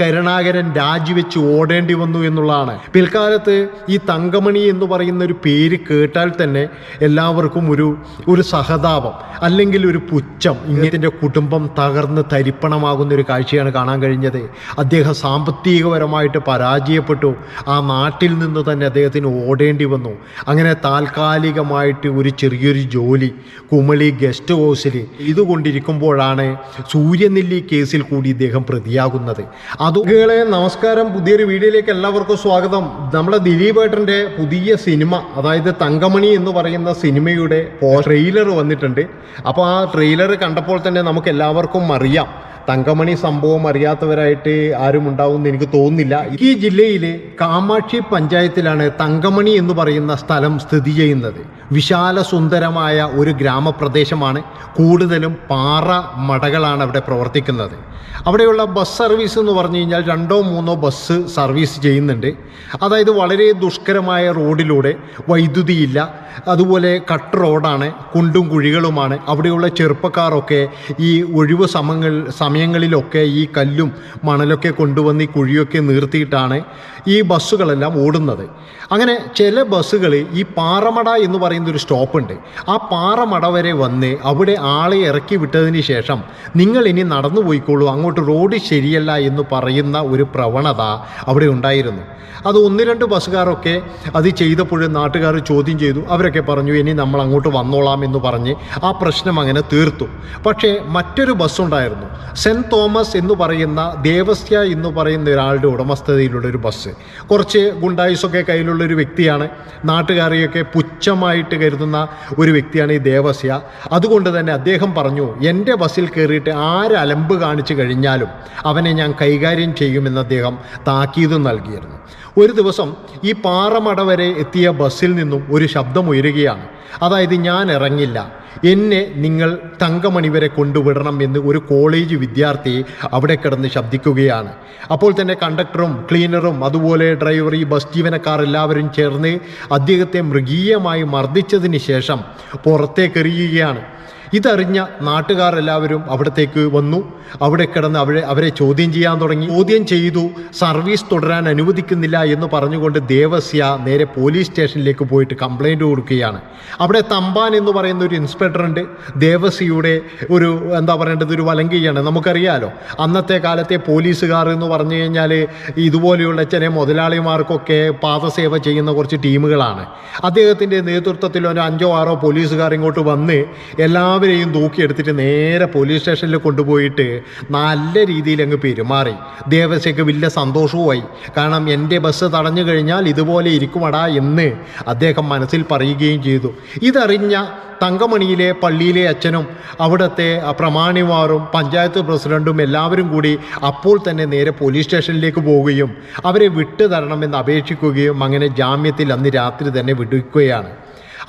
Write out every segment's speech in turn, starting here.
കരുണാകരൻ രാജിവെച്ച് ഓടേണ്ടി വന്നു എന്നുള്ളതാണ്. പിൽക്കാലത്ത് ഈ തങ്കമണി എന്ന് പറയുന്ന ഒരു പേര് കേട്ടാൽ തന്നെ എല്ലാവർക്കും ഒരു ഒരു സഹതാപം അല്ലെങ്കിൽ ഒരു പുച്ഛം ഇങ്ങനത്തിന്റെ കുടുംബം തകർന്ന് തരിപ്പണമാകുന്ന ഒരു കാഴ്ചയാണ് കാണാൻ കഴിഞ്ഞത്. അദ്ദേഹം സാമ്പത്തികപരമായിട്ട് പരാജയപ്പെട്ടു. ആ നാട്ടിൽ നിന്ന് തന്നെ അദ്ദേഹത്തിന് ഓടേണ്ടി വന്നു. അങ്ങനെ താൽക്കാലികമായിട്ട് ഒരു ചെറിയൊരു ജോലി കുമളി ഗസ്റ്റ് ഹൗസിൽ ഇതുകൊണ്ടിരിക്കുമ്പോഴാണ് സൂര്യനെല്ലി കേസിൽ കൂടി ഇദ്ദേഹം പ്രതിയാകുന്നത്. അതുകളെ നമസ്കാരം. പുതിയൊരു വീഡിയോയിലേക്ക് എല്ലാവർക്കും സ്വാഗതം. നമ്മുടെ ദിലീപ് ഏട്ടന്റെ പുതിയ സിനിമ അതായത് തങ്കമണി എന്ന് പറയുന്ന സിനിമയുടെ ട്രെയിലർ വന്നിട്ടുണ്ട്. അപ്പോൾ ആ ട്രെയിലർ കണ്ടപ്പോൾ തന്നെ നമുക്ക് എല്ലാവർക്കും അറിയാം. തങ്കമണി സംഭവം അറിയാത്തവരായിട്ട് ആരും ഉണ്ടാവുമെന്ന് എനിക്ക് തോന്നുന്നില്ല. ഈ ജില്ലയിലെ കാമാക്ഷി പഞ്ചായത്തിലാണ് തങ്കമണി എന്ന് പറയുന്ന സ്ഥലം സ്ഥിതി ചെയ്യുന്നത്. വിശാല സുന്ദരമായ ഒരു ഗ്രാമപ്രദേശമാണ്. കൂടുതലും പാറ മടകളാണ് അവിടെ പ്രവർത്തിക്കുന്നത്. അവിടെയുള്ള ബസ് സർവീസ് എന്ന് പറഞ്ഞു കഴിഞ്ഞാൽ രണ്ടോ മൂന്നോ ബസ് സർവീസ് ചെയ്യുന്നുണ്ട്. അതായത് വളരെ ദുഷ്കരമായ റോഡിലൂടെ വൈദ്യുതിയില്ല അതുപോലെ കട്ട് റോഡാണ് കുണ്ടും കുഴികളുമാണ്. അവിടെയുള്ള ചെറുപ്പക്കാരൊക്കെ ഈ ഒഴിവ് സമങ്ങൾ സമയങ്ങളിലൊക്കെ ഈ കല്ലും മണലൊക്കെ കൊണ്ടുവന്ന് ഈ കുഴിയൊക്കെ നിർത്തിയിട്ടാണ് ഈ ബസ്സുകളെല്ലാം ഓടുന്നത്. അങ്ങനെ ചില ബസ്സുകൾ ഈ പാറമട എന്ന് പറയുന്ന ഒരു സ്റ്റോപ്പുണ്ട്. ആ പാറമട വരെ വന്ന് അവിടെ ആളെ ഇറക്കി വിട്ടതിന് ശേഷം നിങ്ങൾ ഇനി നടന്നു പോയിക്കോളൂ അങ്ങോട്ട് റോഡ് ശരിയല്ല എന്ന് പറയുന്ന ഒരു പ്രവണത അവിടെ ഉണ്ടായിരുന്നു. അത് ഒന്ന് രണ്ട് ബസ്സുകാരൊക്കെ അത് ചെയ്തപ്പോഴും നാട്ടുകാർ ചോദ്യം ചെയ്തു അവരൊക്കെ പറഞ്ഞു ഇനി നമ്മൾ അങ്ങോട്ട് വന്നോളാം എന്ന് പറഞ്ഞ് ആ പ്രശ്നം അങ്ങനെ തീർത്തു. പക്ഷേ മറ്റൊരു ബസ്സുണ്ടായിരുന്നു സെന്റ് തോമസ് എന്ന് പറയുന്ന ദേവസ്യ എന്ന് പറയുന്ന ഒരാളുടെ ഉടമസ്ഥതയിലുള്ള ഒരു ബസ്. കുറച്ച് ഗുണ്ടായുസൊക്കെ കയ്യിലുള്ള ഒരു വ്യക്തിയാണ്. നാട്ടുകാരെയൊക്കെ പുച്ഛമായിട്ട് കരുതുന്ന ഒരു വ്യക്തിയാണ് ഈ ദേവസ്യ. അതുകൊണ്ട് തന്നെ അദ്ദേഹം പറഞ്ഞു എന്റെ ബസ്സിൽ കയറിയിട്ട് ആരലമ്പ് കാണിച്ചു കഴിഞ്ഞാലും അവനെ ഞാൻ കൈകാര്യം ചെയ്യുമെന്ന് അദ്ദേഹം താക്കീത് നൽകിയിരുന്നു. ഒരു ദിവസം ഈ പാറമട വരെ എത്തിയ ബസ്സിൽ നിന്നും ഒരു ശബ്ദം ഉയരുകയാണ്. അതായത് ഞാൻ ഇറങ്ങില്ല. എന്നെ നിങ്ങൾ തങ്കമണി വരെ കൊണ്ടുവിടണം എന്ന് ഒരു കോളേജ് വിദ്യാർത്ഥി അവിടെ കിടന്ന് ശബ്ദിക്കുകയാണ്. അപ്പോൾ തന്നെ കണ്ടക്ടറും ക്ലീനറും അതുപോലെ ഡ്രൈവർ ഈ ബസ് ജീവനക്കാർ എല്ലാവരും ചേർന്ന് അദ്ദേഹത്തെ മൃഗീയമായി മർദ്ദിച്ചതിന് ശേഷം പുറത്തേക്കെറിയുകയാണ്. ഇതറിഞ്ഞ നാട്ടുകാർ എല്ലാവരും അവിടത്തേക്ക് വന്നു. അവിടെ കിടന്ന് അവരെ അവരെ ചോദ്യം ചെയ്യാൻ തുടങ്ങി. ചോദ്യം ചെയ്തു സർവീസ് തുടരാൻ അനുവദിക്കുന്നില്ല എന്ന് പറഞ്ഞുകൊണ്ട് ദേവസ്യ നേരെ പോലീസ് സ്റ്റേഷനിലേക്ക് പോയിട്ട് കംപ്ലൈന്റ് കൊടുക്കുകയാണ്. അവിടെ തമ്പാൻ എന്ന് പറയുന്ന ഒരു ഇൻസ്പെക്ടറുണ്ട്. ദേവസ്യയുടെ ഒരു എന്താ പറയേണ്ടത് ഒരു വലങ്കിയാണ്. നമുക്കറിയാലോ അന്നത്തെ കാലത്തെ പോലീസുകാർ എന്ന് പറഞ്ഞു കഴിഞ്ഞാൽ ഇതുപോലെയുള്ള ചില മുതലാളിമാർക്കൊക്കെ പാദസേവ ചെയ്യുന്ന കുറച്ച് ടീമുകളാണ്. അദ്ദേഹത്തിന്റെ നേതൃത്വത്തിൽ ഒരു അഞ്ചോ ആറോ പോലീസുകാർ ഇങ്ങോട്ട് വന്ന് എല്ലാവരെയും തൂക്കിയെടുത്തിട്ട് നേരെ പോലീസ് സ്റ്റേഷനിൽ കൊണ്ടുപോയിട്ട് നല്ല രീതിയിൽ അങ്ങ് പെരുമാറി. ദേവസ്യക്ക് വലിയ സന്തോഷവുമായി. കാരണം എന്റെ ബസ് തടഞ്ഞു കഴിഞ്ഞാൽ ഇതുപോലെ ഇരിക്കുമടാ എന്ന് അദ്ദേഹം മനസ്സിൽ പറയുകയും ചെയ്തു. ഇതറിഞ്ഞ തങ്കമണിയിലെ പള്ളിയിലെ അച്ഛനും അവിടുത്തെ പ്രമാണിമാരും പഞ്ചായത്ത് പ്രസിഡന്റും എല്ലാവരും കൂടി അപ്പോൾ തന്നെ നേരെ പോലീസ് സ്റ്റേഷനിലേക്ക് പോവുകയും അവരെ വിട്ടു തരണമെന്ന് അപേക്ഷിക്കുകയും അങ്ങനെ ജാമ്യത്തിൽ അന്ന് രാത്രി തന്നെ വിടുകയാണ്.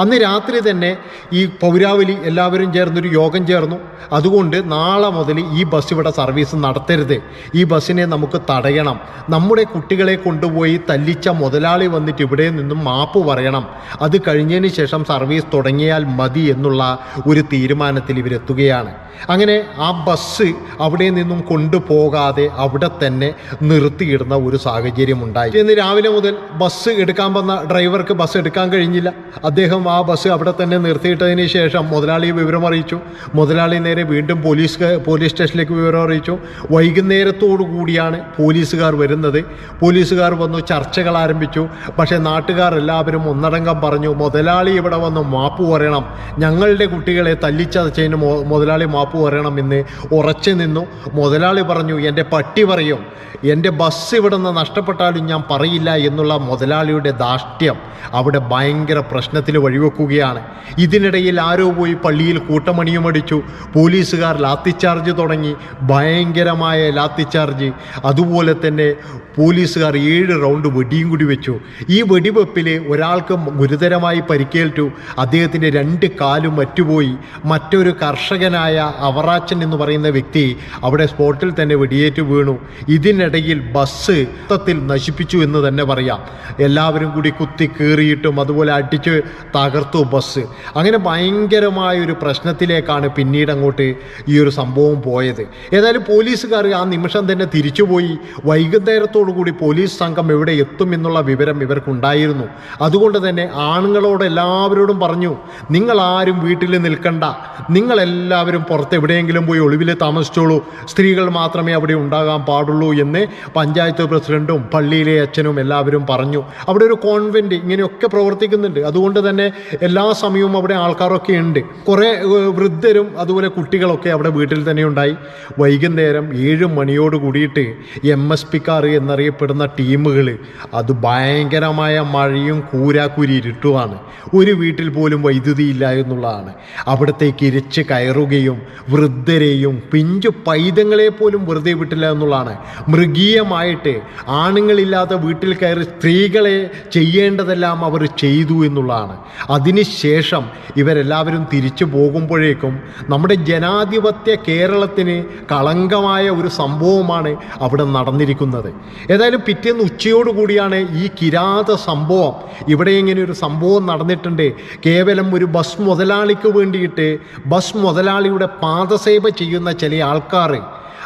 അന്ന് രാത്രി തന്നെ ഈ പൗരാവലി എല്ലാവരും ചേർന്നൊരു യോഗം ചേർന്നു. അതുകൊണ്ട് നാളെ മുതൽ ഈ ബസ് ഇവിടെ സർവീസ് നടത്തരുത്. ഈ ബസ്സിനെ നമുക്ക് തടയണം. നമ്മുടെ കുട്ടികളെ കൊണ്ടുപോയി തല്ലിച്ച മുതലാളി വന്നിട്ട് ഇവിടെ നിന്നും മാപ്പ് പറയണം. അത് കഴിഞ്ഞതിന് ശേഷം സർവീസ് തുടങ്ങിയാൽ മതി എന്നുള്ള ഒരു തീരുമാനത്തിൽ ഇവരെത്തുകയാണ് അങ്ങനെ ആ ബസ് അവിടെ നിന്നും കൊണ്ടുപോകാതെ അവിടെ തന്നെ നിർത്തിയിടുന്ന ഒരു സാഹചര്യം ഉണ്ടായി. ഇന്ന് രാവിലെ മുതൽ ബസ് എടുക്കാൻ വന്ന ഡ്രൈവർക്ക് ബസ് എടുക്കാൻ കഴിഞ്ഞില്ല. അദ്ദേഹം ആ ബസ് അവിടെ തന്നെ നിർത്തിയിട്ടതിന് ശേഷം മുതലാളി വിവരം അറിയിച്ചു. മുതലാളി നേരെ വീണ്ടും പോലീസ് പോലീസ് സ്റ്റേഷനിലേക്ക് വിവരം അറിയിച്ചു. വൈകുന്നേരത്തോടു കൂടിയാണ് പോലീസുകാർ വരുന്നത്. പോലീസുകാർ വന്നു ചർച്ചകൾ ആരംഭിച്ചു. പക്ഷേ നാട്ടുകാർ എല്ലാവരും ഒന്നടങ്കം പറഞ്ഞു മുതലാളി ഇവിടെ വന്ന് മാപ്പ് പറയണം. ഞങ്ങളുടെ കുട്ടികളെ തല്ലിച്ചതച്ചതിന് മുതലാളി മാപ്പ് പറയണം എന്ന് ഉറച്ചു നിന്നു. മുതലാളി പറഞ്ഞു എന്റെ പട്ടി പറയും. എന്റെ ബസ് ഇവിടെ നിന്ന് നഷ്ടപ്പെട്ടാലും ഞാൻ പറയില്ല എന്നുള്ള മുതലാളിയുടെ ദാഷ്ട്യം അവിടെ ഭയങ്കര പ്രശ്നത്തിൽ വഴിവെക്കുകയാണ് ഇതിനിടയിൽ ആരോ പോയി പള്ളിയിൽ കൂട്ടമണിയും അടിച്ചു. പോലീസുകാർ ലാത്തിച്ചാർജ് തുടങ്ങി. ഭയങ്കരമായ ലാത്തിച്ചാർജ്. അതുപോലെ തന്നെ പോലീസുകാർ ഏഴ് റൗണ്ട് വെടിയും കൂടി വെച്ചു. ഈ വെടിവെപ്പിൽ ഒരാൾക്ക് ഗുരുതരമായി പരിക്കേറ്റു. അദ്ദേഹത്തിന്റെ രണ്ട് കാലും മറ്റുപോയി. മറ്റൊരു കർഷകനായ അവറാച്ചൻ എന്ന് പറയുന്ന വ്യക്തി അവിടെ സ്പോട്ടിൽ തന്നെ വെടിയേറ്റ് വീണു. ഇതിനിടയിൽ ബസ് മൊത്തത്തിൽ നശിപ്പിച്ചു എന്ന് തന്നെ പറയാം. എല്ലാവരും കൂടി കുത്തി കീറിയിട്ടും അതുപോലെ അടിച്ച് തകർത്തു ബസ്. അങ്ങനെ ഭയങ്കരമായ ഒരു പ്രശ്നത്തിലേക്കാണ് പിന്നീട് അങ്ങോട്ട് ഈ ഒരു സംഭവം പോയത്. ഏതായാലും പോലീസുകാർ ആ നിമിഷം തന്നെ തിരിച്ചുപോയി. വൈകുന്നേരത്തോടു കൂടി പോലീസ് സംഘം എവിടെ എത്തും എന്നുള്ള വിവരം ഇവർക്കുണ്ടായിരുന്നു. അതുകൊണ്ട് തന്നെ ആണുങ്ങളോട് എല്ലാവരോടും പറഞ്ഞു നിങ്ങൾ ആരും വീട്ടിൽ നിൽക്കണ്ട. നിങ്ങളെല്ലാവരും പുറത്ത് എവിടെയെങ്കിലും പോയി ഒളിവിൽ താമസിച്ചോളൂ. സ്ത്രീകൾ മാത്രമേ അവിടെ ഉണ്ടാകാൻ പാടുള്ളൂ എന്ന് പഞ്ചായത്ത് പ്രസിഡന്റും പള്ളിയിലെ അച്ഛനും എല്ലാവരും പറഞ്ഞു. അവിടെ ഒരു കോൺവെന്റ് ഇങ്ങനെയൊക്കെ പ്രവർത്തിക്കുന്നുണ്ട്. അതുകൊണ്ട് തന്നെ എല്ലാ സമയവും അവിടെ ആൾക്കാരൊക്കെ ഉണ്ട്. കുറേ വൃദ്ധരും അതുപോലെ കുട്ടികളൊക്കെ അവിടെ വീട്ടിൽ തന്നെ ഉണ്ടായി. വൈകുന്നേരം ഏഴ് മണിയോട് കൂടിയിട്ട് എം എസ് പിക്കാർ എന്നറിയപ്പെടുന്ന ടീമുകൾ അത് ഭയങ്കരമായ മഴയും കൂരാക്കൂരി ഇരുട്ടുമാണ് ഒരു വീട്ടിൽ പോലും വൈദ്യുതി ഇല്ല എന്നുള്ളതാണ്. അവിടത്തേക്ക് ഇരച്ച് കയറുകയും വൃദ്ധരെയും പിഞ്ചു പൈതങ്ങളെ പോലും വെറുതെ വിട്ടില്ല എന്നുള്ളതാണ്. മൃഗീയമായിട്ട് ആണുങ്ങളില്ലാത്ത വീട്ടിൽ കയറി സ്ത്രീകളെ ചെയ്യേണ്ടതെല്ലാം അവർ ചെയ്തു എന്നുള്ളതാണ്. അതിനുശേഷം ഇവരെല്ലാവരും തിരിച്ചു പോകുമ്പോഴേക്കും നമ്മുടെ ജനാധിപത്യ കേരളത്തിന് കളങ്കമായ ഒരു സംഭവമാണ് അവിടെ നടന്നിരിക്കുന്നത്. ഏതായാലും പിറ്റേന്ന് ഉച്ചയോടുകൂടിയാണ് ഈ കിരാത സംഭവം. ഇവിടെ ഇങ്ങനെ ഒരു സംഭവം നടന്നിട്ടുണ്ട്. കേവലം ഒരു ബസ് മുതലാളിക്ക് വേണ്ടിയിട്ട് ബസ് മുതലാളിയുടെ പാദസേവ ചെയ്യുന്ന ചില ആൾക്കാർ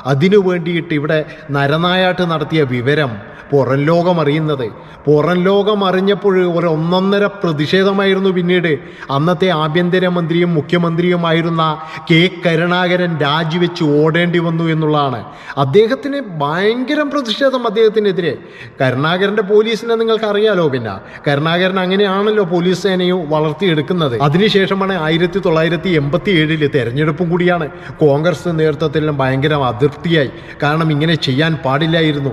അതിനു വേണ്ടിയിട്ട് ഇവിടെ നരനായാട്ട് നടത്തിയ വിവരം പുറം ലോകം അറിയുന്നത്. പുറം ലോകം അറിഞ്ഞപ്പോൾ ഒരു ഒന്നൊന്നര പ്രതിഷേധമായിരുന്നു പിന്നീട്. അന്നത്തെ ആഭ്യന്തരമന്ത്രിയും മുഖ്യമന്ത്രിയുമായിരുന്ന കെ കരുണാകരൻ രാജിവെച്ച് ഓടേണ്ടി വന്നു എന്നുള്ളതാണ്. അദ്ദേഹത്തിന് ഭയങ്കര പ്രതിഷേധം അദ്ദേഹത്തിനെതിരെ. കരുണാകരന്റെ പോലീസിനെ നിങ്ങൾക്ക് അറിയാലോ പിന്നെ. കരുണാകരൻ അങ്ങനെയാണല്ലോ പോലീസ് സേനയും വളർത്തിയെടുക്കുന്നത്. അതിനുശേഷമാണ് ആയിരത്തി തൊള്ളായിരത്തി എൺപത്തി ഏഴിൽ തെരഞ്ഞെടുപ്പും കൂടിയാണ് കോൺഗ്രസ് നേതൃത്വത്തിലും ഭയങ്കര അതിർത്തിയായി. കാരണം ഇങ്ങനെ ചെയ്യാൻ പാടില്ലായിരുന്നു.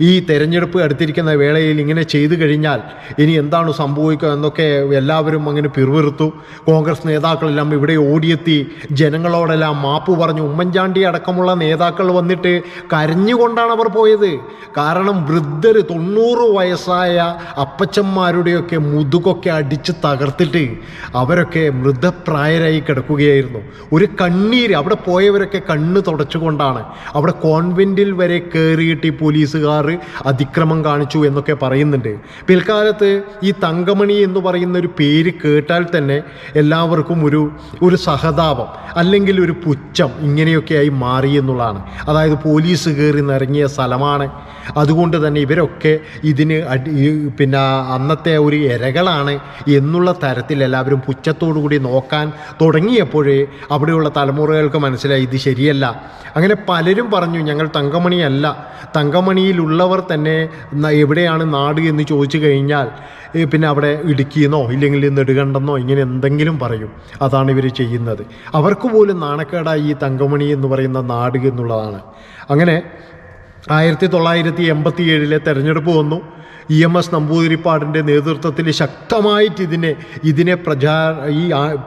ഈ തെരഞ്ഞെടുപ്പ് അടുത്തിരിക്കുന്ന വേളയിൽ ഇങ്ങനെ ചെയ്തു കഴിഞ്ഞാൽ ഇനി എന്താണ് സംഭവിക്കുക എന്നൊക്കെ എല്ലാവരും അങ്ങനെ പിറുവിറുത്തു കോൺഗ്രസ് നേതാക്കളെല്ലാം ഇവിടെ ഓടിയെത്തി. ജനങ്ങളോടെല്ലാം മാപ്പ് പറഞ്ഞു. ഉമ്മൻചാണ്ടി അടക്കമുള്ള നേതാക്കൾ വന്നിട്ട് കരഞ്ഞുകൊണ്ടാണ് അവർ പോയത്. കാരണം വൃദ്ധർ തൊണ്ണൂറ് വയസ്സായ അപ്പച്ചന്മാരുടെയൊക്കെ മുതുകൊക്കെ അടിച്ച് തകർത്തിട്ട് അവരൊക്കെ മൃതപ്രായരായി കിടക്കുകയായിരുന്നു. ഒരു കണ്ണീര് അവിടെ പോയവരൊക്കെ കണ്ണ് തുടച്ചുകൊണ്ടാണ്. അവിടെ കോൺവെന്റിൽ വരെ കയറിയിട്ട് ഈ പോലീസുകാർ അതിക്രമം കാണിച്ചു എന്നൊക്കെ പറയുന്നുണ്ട്. പിൽക്കാലത്ത് ഈ തങ്കമണി എന്ന് പറയുന്ന ഒരു പേര് കേട്ടാൽ തന്നെ എല്ലാവർക്കും ഒരു ഒരു സഹതാപം അല്ലെങ്കിൽ ഒരു പുച്ഛം ഇങ്ങനെയൊക്കെയായി മാറി എന്നുള്ളതാണ്. അതായത് പോലീസ് കയറി നിറങ്ങിയ സ്ഥലമാണ്. അതുകൊണ്ട് തന്നെ ഇവരൊക്കെ ഇതിന് പിന്നെ അന്നത്തെ ഒരു ഇരകളാണ് എന്നുള്ള തരത്തിൽ എല്ലാവരും പുച്ഛത്തോടു കൂടി നോക്കാൻ തുടങ്ങിയപ്പോഴേ അവിടെയുള്ള തലമുറകൾക്ക് മനസ്സിലായി ഇത് ശരിയല്ല. അങ്ങനെ പലരും പറഞ്ഞു ഞങ്ങൾ തങ്കമണിയല്ല. തങ്കമണിയിലുള്ളവർ തന്നെ എവിടെയാണ് നാട് എന്ന് ചോദിച്ചു കഴിഞ്ഞാൽ പിന്നെ അവിടെ ഇടുക്കിയെന്നോ ഇല്ലെങ്കിൽ നെടുകണ്ടെന്നോ ഇങ്ങനെ എന്തെങ്കിലും പറയും. അതാണ് ഇവർ ചെയ്യുന്നത്. അവർക്ക് പോലും നാണക്കേടായി ഈ തങ്കമണി എന്ന് പറയുന്ന നാട് എന്നുള്ളതാണ്. അങ്ങനെ ആയിരത്തി തൊള്ളായിരത്തി എൺപത്തി ഏഴിലെ തെരഞ്ഞെടുപ്പ് വന്നു. ഇ എം എസ് നമ്പൂതിരിപ്പാടിന്റെ നേതൃത്വത്തിൽ ശക്തമായിട്ട് ഇതിനെ ഇതിനെ പ്രചാ ഈ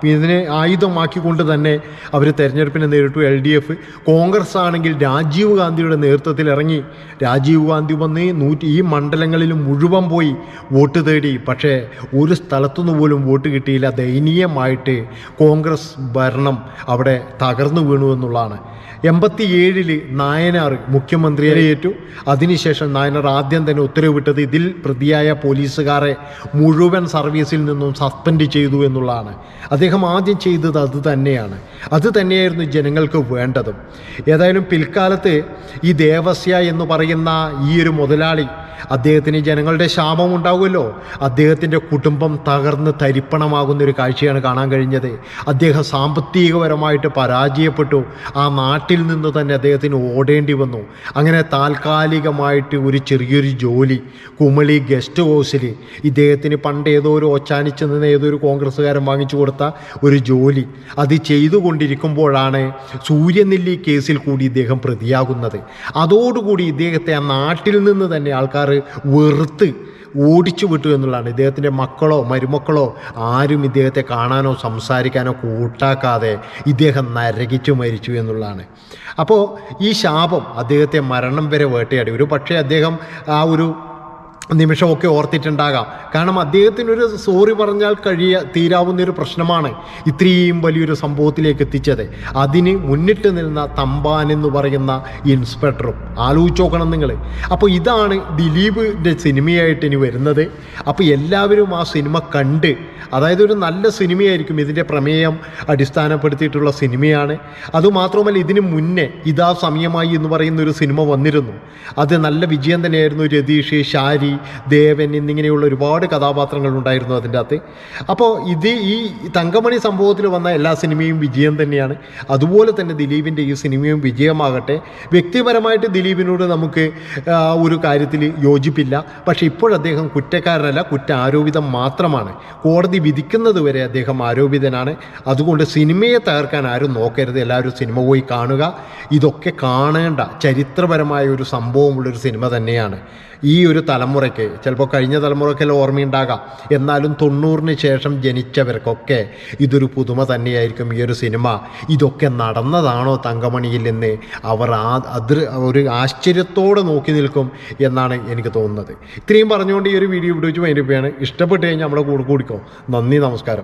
ഇതിനെ ആയുധമാക്കിക്കൊണ്ട് തന്നെ അവർ തെരഞ്ഞെടുപ്പിനെ നേരിട്ടു. എൽ ഡി എഫ് കോൺഗ്രസ് ആണെങ്കിൽ രാജീവ് ഗാന്ധിയുടെ നേതൃത്വത്തിൽ ഇറങ്ങി. രാജീവ് ഗാന്ധി വന്ന് നൂറ്റി ഈ മണ്ഡലങ്ങളിൽ മുഴുവൻ പോയി വോട്ട് തേടി. പക്ഷേ ഒരു സ്ഥലത്തുനിന്ന് പോലും വോട്ട് കിട്ടിയില്ല. ദയനീയമായിട്ട് കോൺഗ്രസ് ഭരണം അവിടെ തകർന്നു വീണു എന്നുള്ളതാണ്. എൺപത്തി ഏഴിൽ നായനാർ മുഖ്യമന്ത്രിയെ ഏറ്റു. അതിനുശേഷം നായനാർ ആദ്യം തന്നെ ഉത്തരവിട്ടത് ഇതിൽ പ്രതിയായ പോലീസുകാരെ മുഴുവൻ സർവീസിൽ നിന്നും സസ്പെൻഡ് ചെയ്തു എന്നുള്ളതാണ്. അദ്ദേഹം ആദ്യം ചെയ്തത് അത് തന്നെയാണ്. അത് തന്നെയായിരുന്നു ജനങ്ങൾക്ക് വേണ്ടതും. ഏതായാലും പിൽക്കാലത്ത് ഈ ദേവസ്യ എന്ന് പറയുന്ന ഈ ഒരു മുതലാളി അദ്ദേഹത്തിന് ജനങ്ങളുടെ ശാപം ഉണ്ടാവുമല്ലോ. അദ്ദേഹത്തിന്റെ കുടുംബം തകർന്ന് തരിപ്പണമാകുന്ന ഒരു കാഴ്ചയാണ് കാണാൻ കഴിഞ്ഞത്. അദ്ദേഹം സാമ്പത്തികപരമായിട്ട് പരാജയപ്പെട്ടു. ആ നാട്ടിൽ നിന്ന് തന്നെ അദ്ദേഹത്തിന് ഓടേണ്ടി വന്നു. അങ്ങനെ താൽക്കാലികമായിട്ട് ഒരു ചെറിയൊരു ജോലി. കുമളി ഗസ്റ്റ് ഹൗസിൽ ഇദ്ദേഹത്തിന് പണ്ട് ഏതോ ഒരു ഓച്ചാനിച്ച് നിന്ന് ഏതോ ഒരു കോൺഗ്രസ്സുകാരൻ വാങ്ങിച്ചു കൊടുത്ത ഒരു ജോലി. അത് ചെയ്തുകൊണ്ടിരിക്കുമ്പോഴാണ് സൂര്യനെല്ലി കേസിൽ കൂടി ഇദ്ദേഹം പ്രതിയാകുന്നത്. അതോടുകൂടി ഇദ്ദേഹത്തെ ആ നാട്ടിൽ നിന്ന് തന്നെ ആൾക്കാർ വെറുത്ത് ഓടിച്ചു വിട്ടു എന്നുള്ളതാണ്. ഇദ്ദേഹത്തിന്റെ മക്കളോ മരുമക്കളോ ആരും ഇദ്ദേഹത്തെ കാണാനോ സംസാരിക്കാനോ കൂട്ടാക്കാതെ ഇദ്ദേഹം നരകിച്ചു മരിച്ചു എന്നുള്ളതാണ്. അപ്പോൾ ഈ ശാപം അദ്ദേഹത്തെ മരണം വരെ വേട്ടയാടി. ഒരു പക്ഷേ അദ്ദേഹം ആ ഒരു നിമിഷമൊക്കെ ഓർത്തിട്ടുണ്ടാകാം. കാരണം അദ്ദേഹത്തിനൊരു സോറി പറഞ്ഞാൽ കഴിയ തീരാവുന്ന ഒരു പ്രശ്നമാണ് ഇത്രയും വലിയൊരു സംഭവത്തിലേക്ക് എത്തിച്ചത്. അതിന് മുന്നിട്ട് നിന്ന തമ്പാൻ എന്ന് പറയുന്ന ഇൻസ്പെക്ടറും ആലോചിച്ച് നോക്കണം നിങ്ങൾ അപ്പോൾ ഇതാണ് ദിലീപിന്റെ സിനിമയായിട്ട് ഇനി വരുന്നത്. അപ്പോൾ എല്ലാവരും ആ സിനിമ കണ്ട് അതായത് ഒരു നല്ല സിനിമയായിരിക്കും ഇതിന്റെ പ്രമേയം അടിസ്ഥാനപ്പെടുത്തിയിട്ടുള്ള സിനിമയാണ്. അതുമാത്രമല്ല ഇതിന് മുന്നേ ഇതാ സമയമായി എന്ന് പറയുന്ന ഒരു സിനിമ വന്നിരുന്നു. അത് നല്ല വിജയം തന്നെയായിരുന്നു രതീഷ് ഷാരി ദേവൻ എന്നിങ്ങനെയുള്ള ഒരുപാട് കഥാപാത്രങ്ങൾ ഉണ്ടായിരുന്നു അതിന്റെ അകത്ത്. അപ്പോൾ ഇത് ഈ തങ്കമണി സംഭവത്തിൽ വന്ന എല്ലാ സിനിമയും വിജയം തന്നെയാണ്. അതുപോലെ തന്നെ ദിലീപിന്റെ ഈ സിനിമയും വിജയമാകട്ടെ. വ്യക്തിപരമായിട്ട് ദിലീപിനോട് നമുക്ക് ഒരു കാര്യത്തിൽ യോജിപ്പില്ല. പക്ഷേ ഇപ്പോഴദ്ദേഹം കുറ്റക്കാരനല്ല കുറ്റ ആരോപിതം മാത്രമാണ്. കോടതി വിധിക്കുന്നത് വരെ അദ്ദേഹം ആരോപിതനാണ്. അതുകൊണ്ട് സിനിമയെ തകർക്കാൻ ആരും നോക്കരുത്. എല്ലാവരും സിനിമ പോയി കാണുക. ഇതൊക്കെ കാണേണ്ട ചരിത്രപരമായ ഒരു സംഭവമുള്ളൊരു സിനിമ തന്നെയാണ്. ഈ ഒരു തലമുറയ്ക്ക് ചിലപ്പോൾ കഴിഞ്ഞ തലമുറയ്ക്കെല്ലാം ഓർമ്മയുണ്ടാകാം. എന്നാലും തൊണ്ണൂറിന് ശേഷം ജനിച്ചവർക്കൊക്കെ ഇതൊരു പുതുമ തന്നെയായിരിക്കും ഈ ഒരു സിനിമ. ഇതൊക്കെ നടന്നതാണോ തങ്കമണിയിൽ എന്ന് അവർ ആ അതിർ ഒരു ആശ്ചര്യത്തോടെ നോക്കി നിൽക്കും എന്നാണ് എനിക്ക് തോന്നുന്നത്. ഇത്രയും പറഞ്ഞുകൊണ്ട് ഈ ഒരു വീഡിയോ വിട്ടു വെച്ച് ചെയ്യാണ്. ഇഷ്ടപ്പെട്ട് കഴിഞ്ഞാൽ നമ്മുടെ കൂടെ കൂടിക്കോ. നന്ദി നമസ്കാരം.